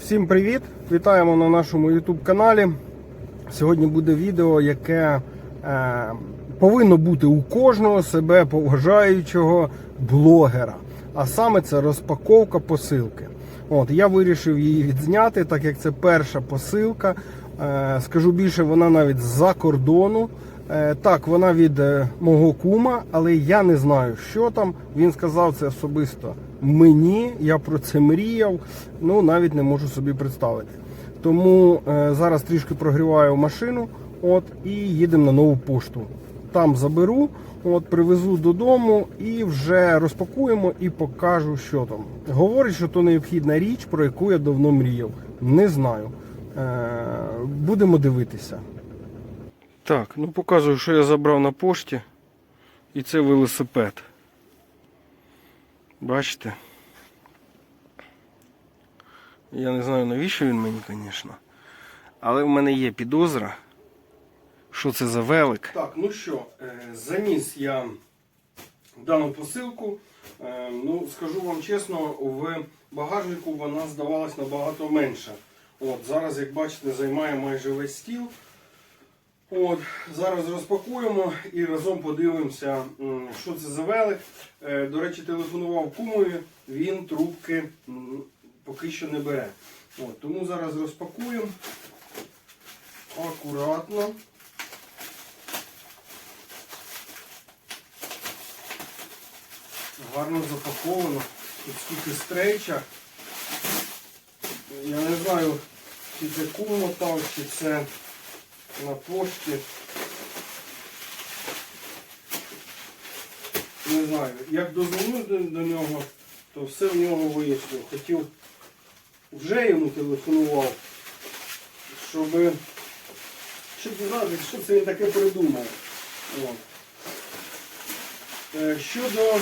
Всім привіт! Вітаємо на нашому YouTube каналі. Сьогодні буде відео, яке е, повинно бути у кожного себе поважаючого блогера. А саме це розпаковка посилки. От, я вирішив її відзняти, так як це перша посилка. Е, скажу більше, вона навіть з-за кордону. Е, так, вона від е, мого кума, але я не знаю, що там. Він сказав це особисто мені. Я про це мріяв. Ну навіть не можу собі представити. Тому е, зараз трішки прогріваю машину, от і їдемо на нову пошту. Там заберу, от привезу додому і вже розпакуємо і покажу, що там. Говорить, що то необхідна річ, про яку я давно мріяв. Не знаю. Е, будемо дивитися. Так, ну показую, що я забрав на пошті. І це велосипед. Бачите? Я не знаю навіщо він мені, звісно. Але в мене є підозра. Що це за велик? Так, ну що, е, заніс я дану посилку. Е, Ну, скажу вам чесно, в багажнику вона здавалась набагато менша. От, зараз, як бачите, займає майже весь стіл. От, зараз розпакуємо і разом подивимося, що це за велик. Е, До речі, телефонував кумові, він трубки поки що не бере. От, тому зараз розпакуємо акуратно. Гарно запаковано. Тут скільки стрейча. Я не знаю, чи це кум мотав, чи це на пошті. Не знаю. Як дозвонив до, нього, то все в нього вияснив. Хотів вже йому телефонував, щоб, щоб знати, що це він таке придумав. Е, Щодо,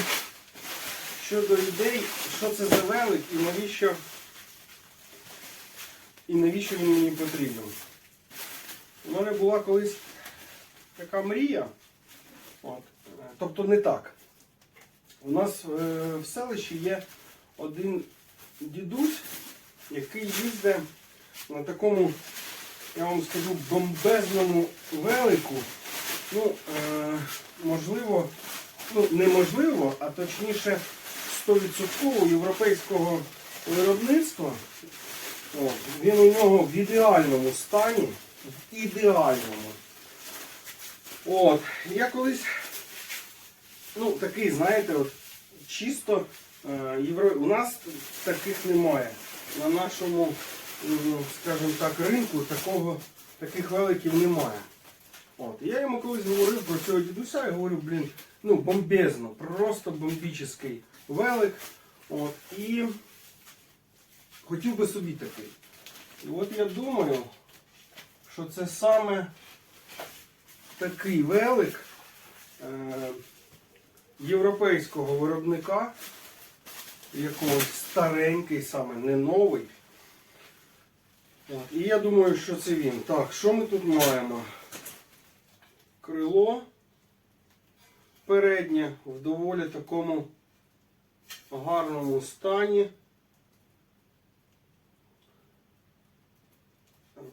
щодо ідей, що це за велик і навіщо, і навіщо він мені потрібен. У мене була колись така мрія. От. Тобто не так. У нас е, в селищі є один дідусь, який їздить на такому, я вам скажу, бомбезному велику. Ну, е, можливо, ну, неможливо, а точніше 100% європейського виробництва. От, він у нього в ідеальному стані. В ідеальному. От, я колись, ну, такий, знаєте, от, чисто е, євро... у нас таких немає. На нашому, м, скажімо так, ринку такого, таких великів немає. От. Я йому колись говорив про цього дідуся і говорю, блін, ну бомбезно, просто бомбічний велик. От, і хотів би собі такий. І от я думаю, що це саме такий велик е, європейського виробника, якогось старенький, саме не новий. І я думаю, що це він. Так, що ми тут маємо? Крило переднє в доволі такому гарному стані.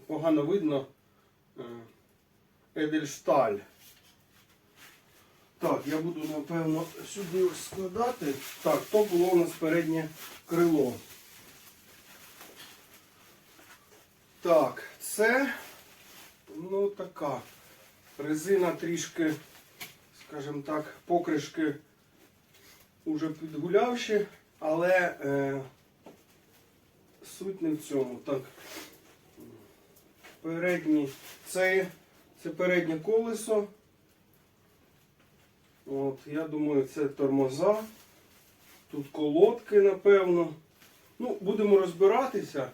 Погано видно е, Едельшталь. Так, я буду, напевно, сюди складати. Так, то було у нас переднє крило. Так, це, ну така, резина трішки, скажімо так, покришки уже підгулявші, але е, суть не в цьому. Так, передній, це, це переднє колесо. От, я думаю, це тормоза. Тут колодки, напевно. Ну, будемо розбиратися.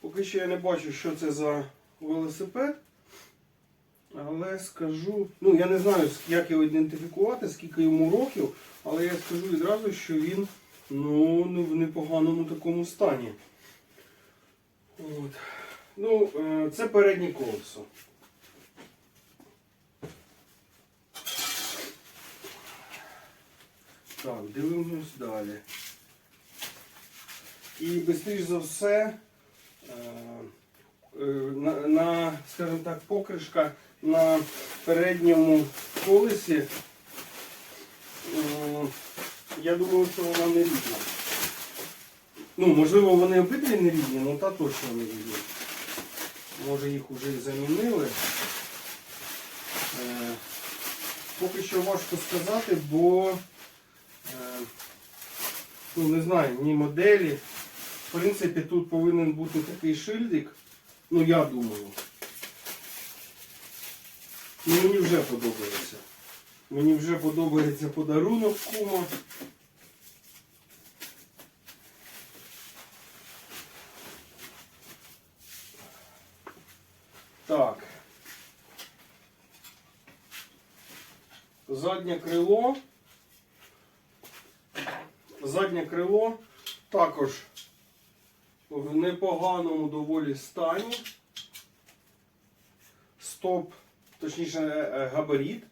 Поки що я не бачу, що це за велосипед. Але скажу, ну я не знаю, як його ідентифікувати, скільки йому років, але я скажу відразу, що він ну, в непоганому такому стані. От. Ну, е, це переднє колесо. Так, дивимось далі. І швидше за все е, на, на, скажімо так, покришка на передньому колесі. Е, Я думаю, що вона не рідна. Ну, можливо, вони обидві не рідні, але та точно не рідні. Може їх вже і замінили. Е, Поки що важко сказати, бо е, ну, не знаю, ні моделі. В принципі, тут повинен бути такий шильдик. Ну, я думаю. Ну, мені вже подобається. Мені вже подобається подарунок кума. Так. Заднє крило. Заднє крило також в непоганому доволі стані. Стоп, точніше е, е, габарит.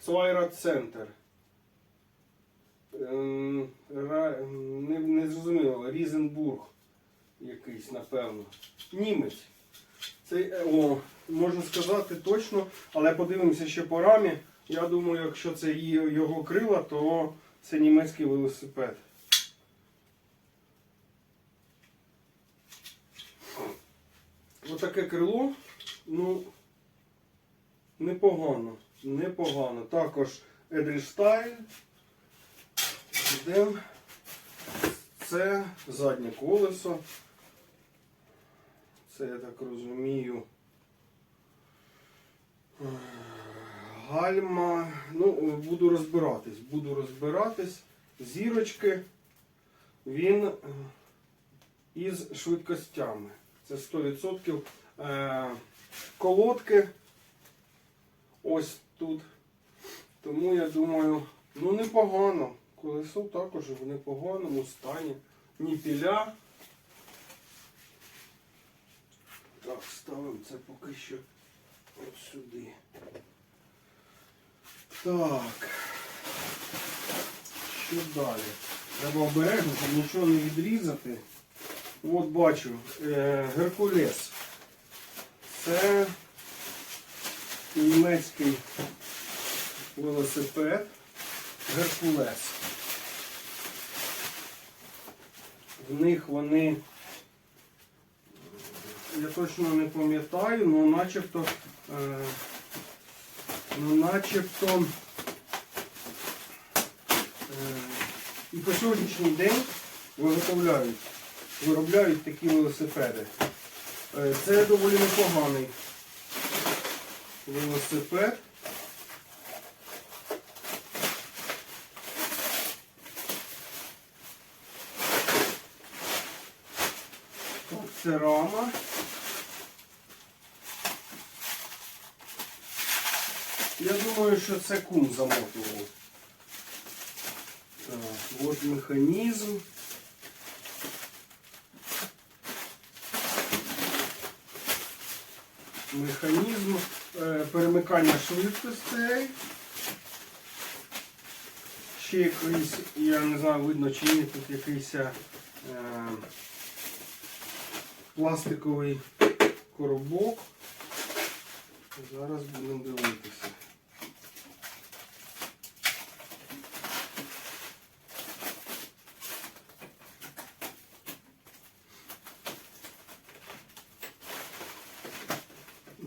Цвайрат Центр. Ем, не зрозуміло, Різенбург якийсь, напевно. Німець. Це, е, о, можна сказати точно, але подивимося ще по рамі. Я думаю, якщо це його крила, то це німецький велосипед. Отаке крило, ну, непогано, непогано. Також Едріштайль. Йдемо. Це заднє колесо. Це, я так розумію. Гальма. Ну, буду розбиратись. Буду розбиратись. Зірочки. Він е, із швидкостями. Це 100%. Е, Колодки. Ось тут. Тому я думаю, ну непогано. Колесо також в непоганому стані. Ніпіля. Так, ставимо це поки що от сюди. Так. Що далі? Треба обережно, щоб нічого не відрізати. От бачу, е, Геркулес. Це німецький велосипед Геркулес. В них вони, я точно не пам'ятаю, але начебто, е, ну, начебто е, і по сьогоднішній день виготовляють, виробляють такі велосипеди. Е, Це доволі непоганий велосипед. Це рама. Я думаю, що це кум замотував. Так, от механізм. Механізм е, перемикання швидкостей. Ще якийсь, я не знаю, видно чи ні, тут якийсь е, пластиковий коробок. Зараз будемо дивитися.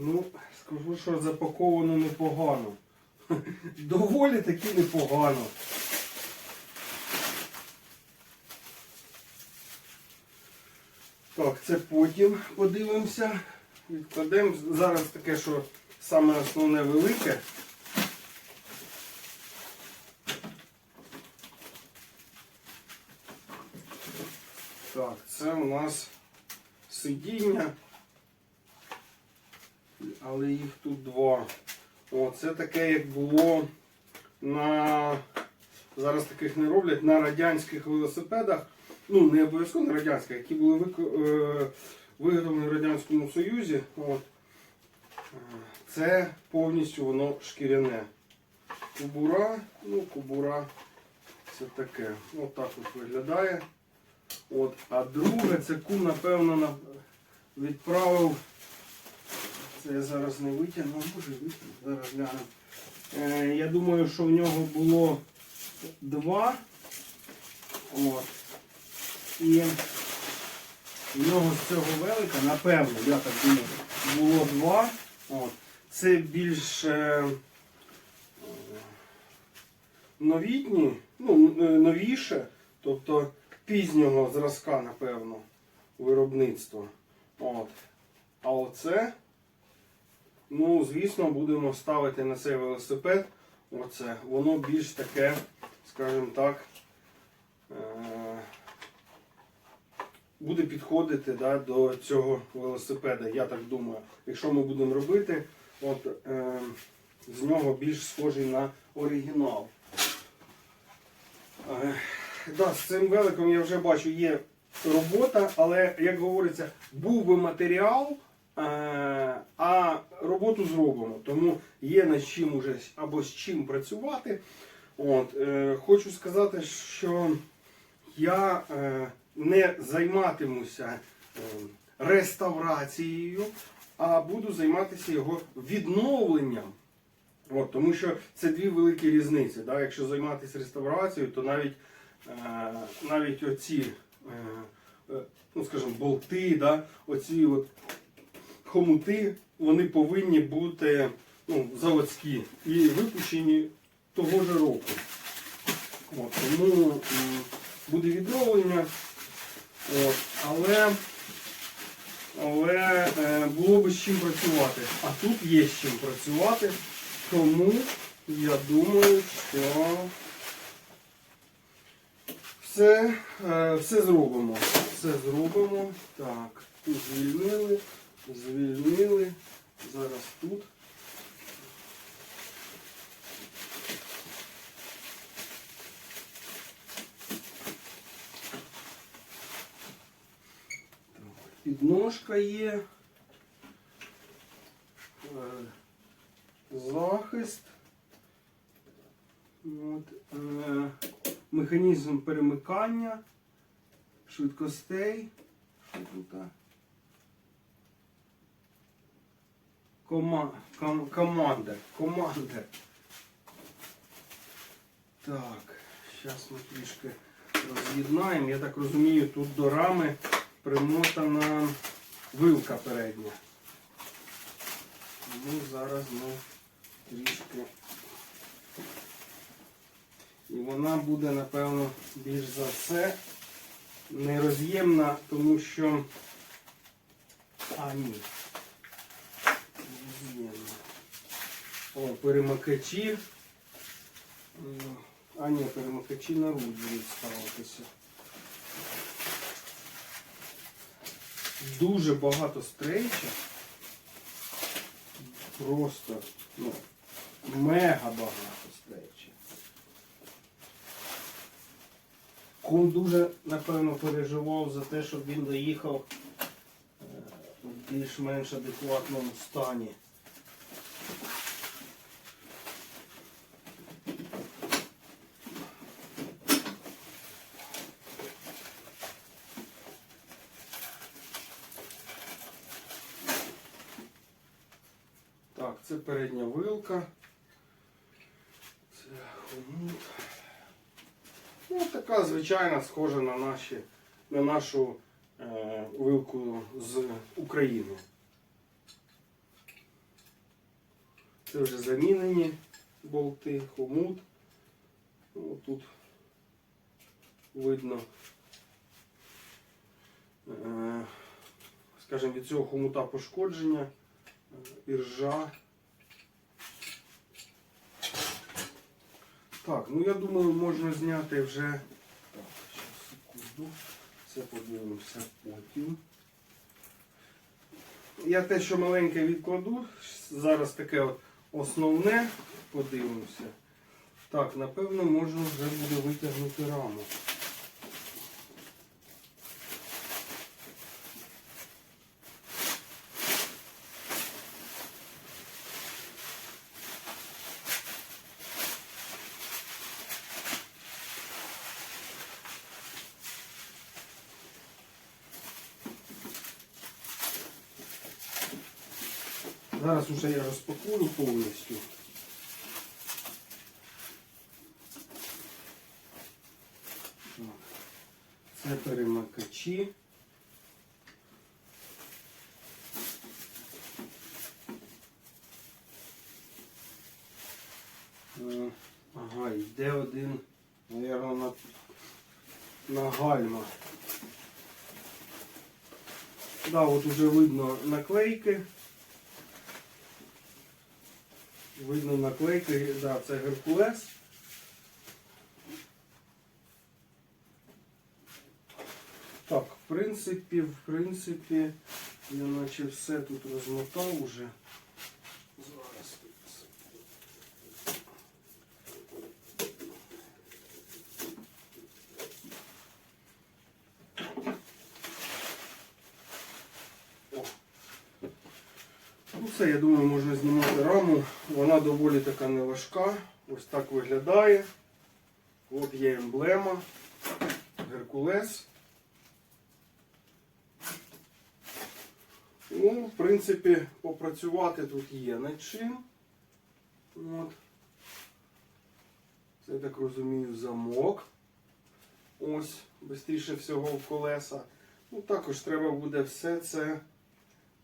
Ну, скажу, що запаковано непогано. Доволі таки непогано. Так, це потім подивимося. Відкладемо. Зараз таке, що саме основне велике. Так, це у нас сидіння. Але їх тут два. О, це таке, як було на. Зараз таких не роблять на радянських велосипедах. Ну, не обов'язково на радянських, які були е, виготовлені в Радянському Союзі. От. Це повністю воно шкіряне. Кубура, ну, кубура це таке. От так от виглядає. От, а друге, це кум, напевно, відправив. Це я зараз не витягну, може витягну, зараз гляну. Е, я думаю, що в нього було два. От. І в нього з цього велика, напевно, я так думаю, було два. От. Це більш е, новітні, ну, е, новіше, тобто пізнього зразка, напевно, виробництва. От. А оце, ну, звісно, будемо ставити на цей велосипед. Оце. Воно більш таке, скажімо так, е, буде підходити да, до цього велосипеда, я так думаю. Якщо ми будемо робити, от, е, з нього більш схожий на оригінал. Е, да, з цим великом я вже бачу, є робота, але, як говориться, був би матеріал, а роботу зробимо. Тому є над чим уже або з чим працювати. От, е, хочу сказати, що я е, не займатимуся е, реставрацією, а буду займатися його відновленням. От, тому що це дві великі різниці. Да? Якщо займатися реставрацією, то навіть, е, навіть оці, е, е, ну, скажімо, болти, да? оці от хомути, вони повинні бути ну, заводські і випущені того ж року. От, тому буде відновлення. От, але але е, було б з чим працювати. А тут є з чим працювати. Тому я думаю, що все, е, все зробимо. Все зробимо. Так, звільнили, звільнили. Зараз тут. Підножка є. Е, Захист. От, е, механізм перемикання, швидкостей. Що тут? Кома, ком, командир. Командир. Так, зараз ми трішки роз'єднаємо. Я так розумію, тут до рами примотана вилка передня. Ну, зараз ми трішки. І вона буде, напевно, більш за все нероз'ємна, тому що. А, ні. О, перемикачі. А ні, перемикачі на руль будуть ставитися. Дуже багато стрейча. Просто ну, мега багато стрейча. Кум дуже, напевно, переживав за те, щоб він доїхав е, в більш-менш адекватному стані. Так, це передня вилка. Це хомут. Ну, така звичайна, схожа на, наші, на нашу е, вилку з України. Це вже замінені болти, хомут. Ну, тут видно, е, скажімо, від цього хомута пошкодження, іржа. Так, ну я думаю, можна зняти вже. Так, зараз секунду. Це подивимося потім. Я те, що маленьке відкладу, зараз таке основне, подивимося. Так, напевно, можна вже буде витягнути раму. Зараз уже я розпакую повністю. Це перемикачі. Е, Ага, йде один, мабуть, на, на гальма. Да, от уже видно наклейки. Видно наклейки, да, це Геркулес. Так, в принципі, в принципі, я наче все тут розмотав уже. Зараз. О. Ну, я думаю, можна знімати раму. Вона доволі така не важка. Ось так виглядає. От є емблема. Геркулес. Ну, в принципі, попрацювати тут є над чим. От. Це, я так розумію, замок. Ось, швидше всього в колеса. Ну, також треба буде все це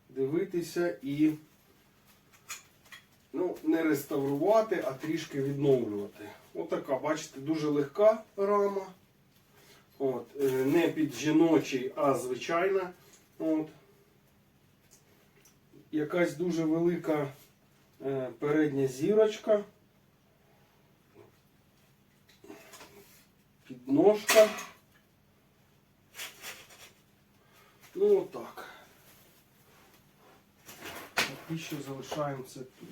дивитися і ну, не реставрувати, а трішки відновлювати. Отака, бачите, дуже легка рама. От, е, не під жіночий, а звичайна. От. Якась дуже велика е, передня зірочка. Підножка. Ну отак. І що залишаємо це тут.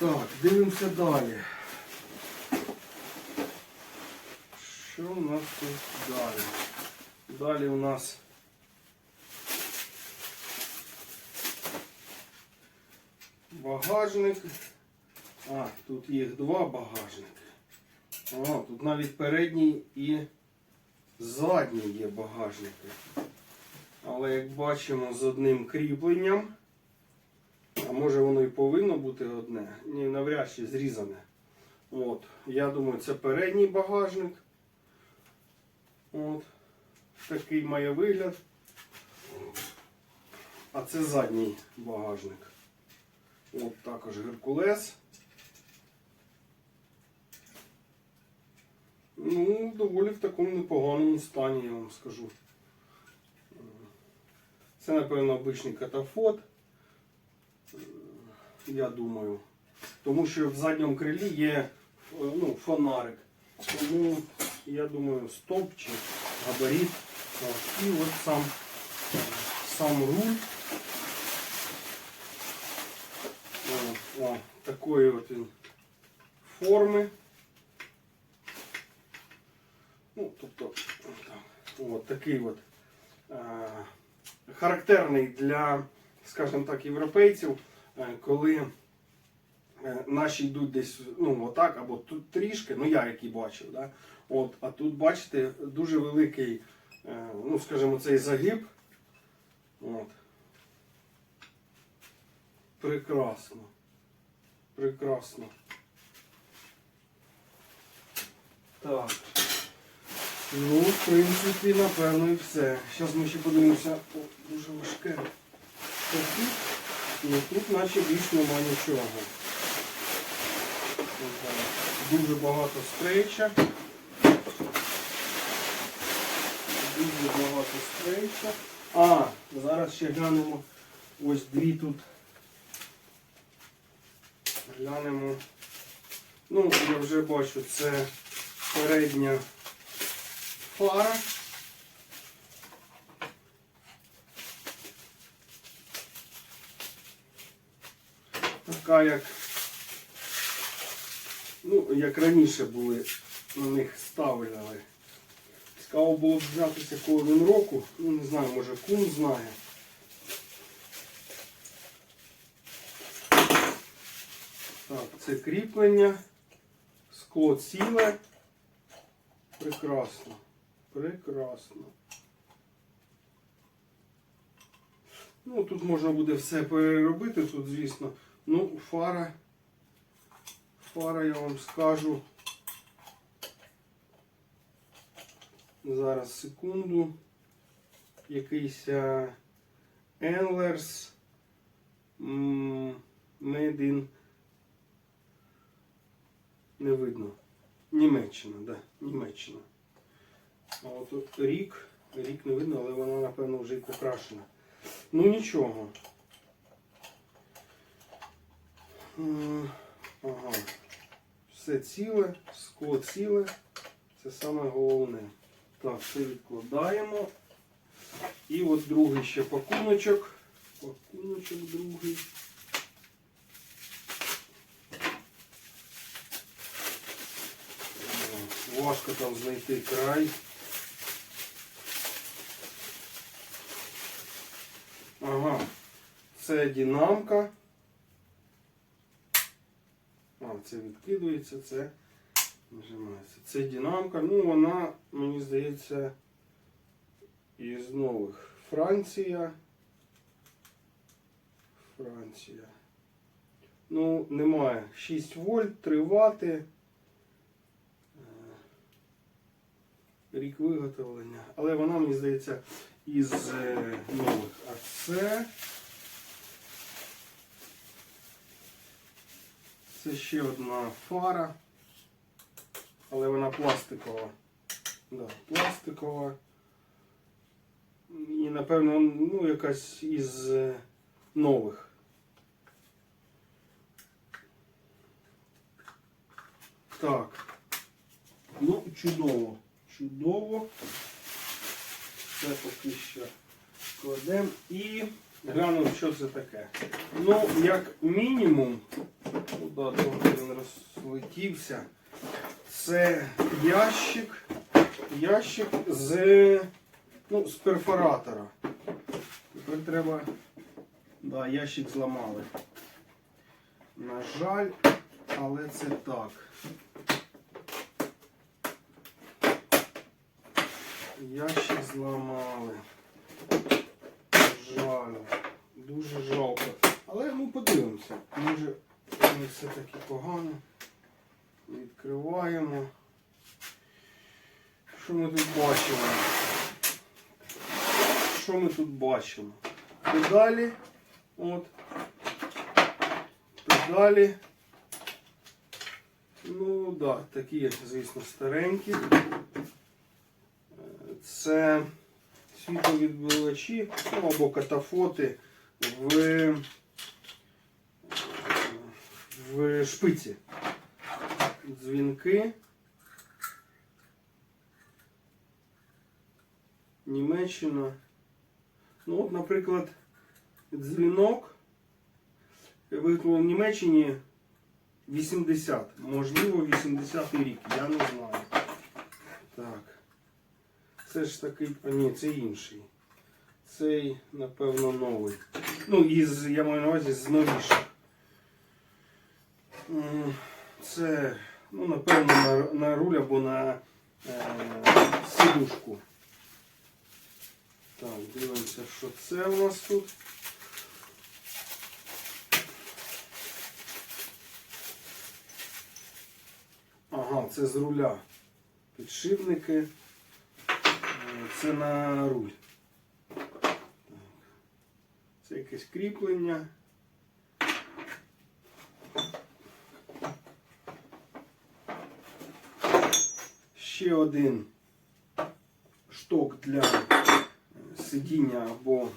Так, дивимося далі. Що у нас тут далі? Далі у нас багажник. А, тут їх два багажники. О, тут навіть передній і задній є багажники. Але як бачимо з одним кріпленням, а може воно і повинно бути одне, ні, навряд чи зрізане. От, я думаю, це передній багажник. От, такий має вигляд. А це задній багажник. От також Геркулес. Ну, доволі в такому непоганому стані, я вам скажу. Це, напевно, обичний катафот. Я думаю. Тому що в задньому крилі є ну, фонарик. Тому, я думаю, стоп чи габарит. І от сам, сам руль. О, о, такої от він форми. Ну, тобто, от такий от е, характерний для, скажімо так, європейців, е, коли е, наші йдуть десь ну, отак, або тут трішки, ну я який бачив, да? от, а тут, бачите, дуже великий, е, ну, скажімо, цей загиб. От. Прекрасно. Прекрасно. Так. Ну, в принципі, напевно, і все. Зараз ми ще подивимося. О, дуже важке. Тут? Ну тут наче більш нема нічого. Дуже багато стрейча. Дуже багато стрейча. А, зараз ще глянемо. Ось дві тут. Глянемо. Ну, я вже бачу, це передня фара. Така як, ну, як раніше були, на них ставляли. Цікаво було б знатися він року. Ну, не знаю, може кум знає. Так, це кріплення. Скло ціле. Прекрасно. Прекрасно. Ну, тут можна буде все переробити, тут, звісно. Ну, фара. Фара, я вам скажу. Зараз секунду. Якийсь а, Endlers Made in не видно. Німеччина, да, Німеччина. А от рік, рік не видно, але вона, напевно, вже і покрашена. Ну нічого. Ага. Все ціле, скло ціле. Це саме головне. Так, це відкладаємо. І от другий ще пакуночок. Пакуночок другий. Важко там знайти край. Ага, це динамка. А, це відкидується, це нажимається. Це динамка. Ну, вона, мені здається, із нових. Франція. Франція. Ну, немає. 6 вольт, 3 вати. Е, Рік виготовлення. Але вона, мені здається, із е, нових. А це. Це ще одна фара. Але вона пластикова. Да, пластикова. І напевно, ну, якась із е, нових. Так. Ну, чудово. Чудово. Це поки що кладемо і глянемо, що це таке. Ну, як мінімум, да, трохи він розлетівся. Це ящик. Ящик з, ну, з перфоратора. Тепер треба. Да, ящик зламали. На жаль, але це так. Ящик зламали. Жаль. Дуже жалко. Але ну подивимося. Може не все таки погано. Відкриваємо. Що ми тут бачимо? Що ми тут бачимо? Педалі. От. Педалі. Ну так, да, такі, звісно, старенькі. Це світловідбивачі ну, або катафоти в, в шпиці. Дзвінки. Німеччина. Ну от, наприклад, дзвінок виготовлений в Німеччині 80, можливо, 80 рік, я не знаю. Так. Це ж такий, а ні, це інший. Цей, напевно, новий. Ну, із, я маю на увазі з новіших. Це, ну, напевно, на, на руль або на е, сидушку. Так, дивимося, що це у нас тут. Ага, це з руля. Підшипники. Е, Це на руль. Так. Це якесь кріплення. Ще один шток для сидіння або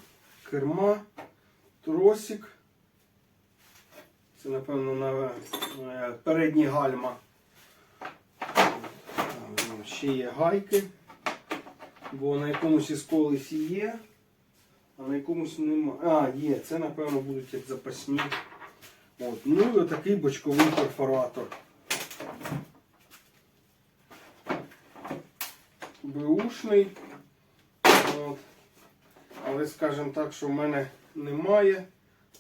керма, тросик. Це, напевно, на е, передні гальма. Ще є гайки, бо на якомусь із колесі є, а на якомусь немає. А, є, це, напевно, будуть як запасні. От. Ну і отакий бочковий перфоратор. Бушний. От. Але скажімо так, що в мене немає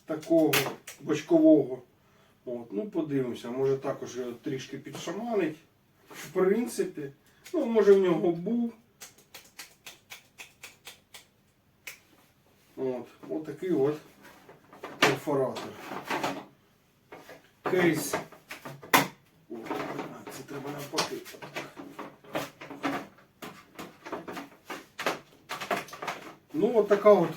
такого бочкового. От. Ну, подивимося, може також його трішки підшаманить. В принципі, ну, може в нього був. От, от такий от перфоратор. Кейс. О, а, це треба навпаки. Ну, от така от.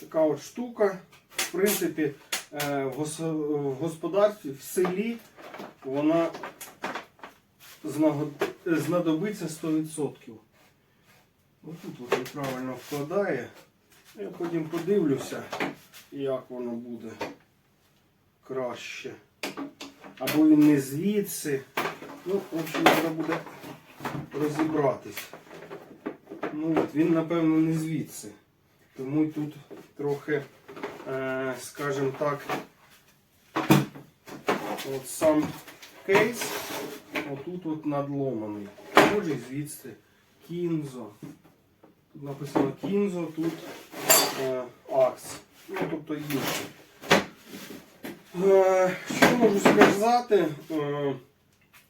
Така от штука. В принципі, е, в господарстві, в селі вона знадобиться 100%. Отут от він правильно вкладає. Я потім подивлюся, як воно буде краще. Або він не звідси. Ну, в общем, треба буде розібратись. Ну от, він, напевно, не звідси. Тому тут трохи, е, скажімо так, от сам кейс отут от надломаний. Може звідси кінзо. Тут написано кінзо, тут е, акс. Ну, тобто інше. Е, що можу сказати? Е,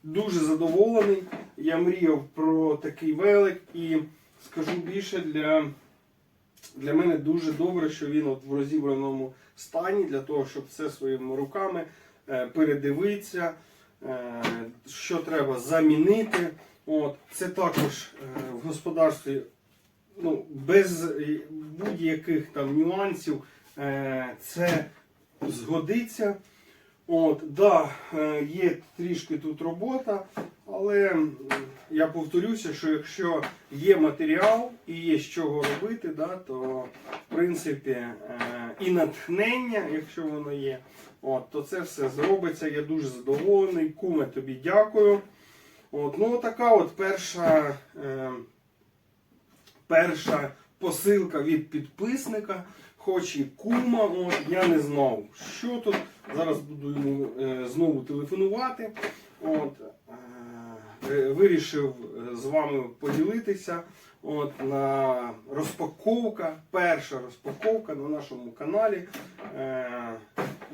дуже задоволений. Я мріяв про такий велик і скажу більше для, для мене дуже добре, що він от в розібраному стані, для того, щоб все своїми руками е, передивитися, е, що треба замінити. От, це також е, в господарстві ну, без будь-яких там нюансів це згодиться. От, да, е, є трішки тут робота, але я повторюся, що якщо є матеріал і є з чого робити, да, то в принципі е, і натхнення, якщо воно є, от, то це все зробиться. Я дуже задоволений. Куме, тобі дякую. От, ну, така от перша, е, перша посилка від підписника, хоч і кума, от, я не знав, що тут. Зараз буду йому е, знову телефонувати. От, е, вирішив е, з вами поділитися. От, на розпаковка, перша розпаковка на нашому каналі. Е,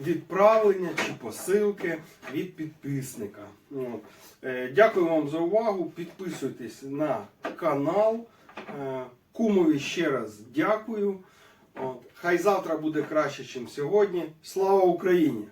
відправлення чи посилки від підписника. От. Е, дякую вам за увагу. Підписуйтесь на канал. Е, Кумові ще раз дякую. От. Хай завтра буде краще, ніж сьогодні. Слава Україні!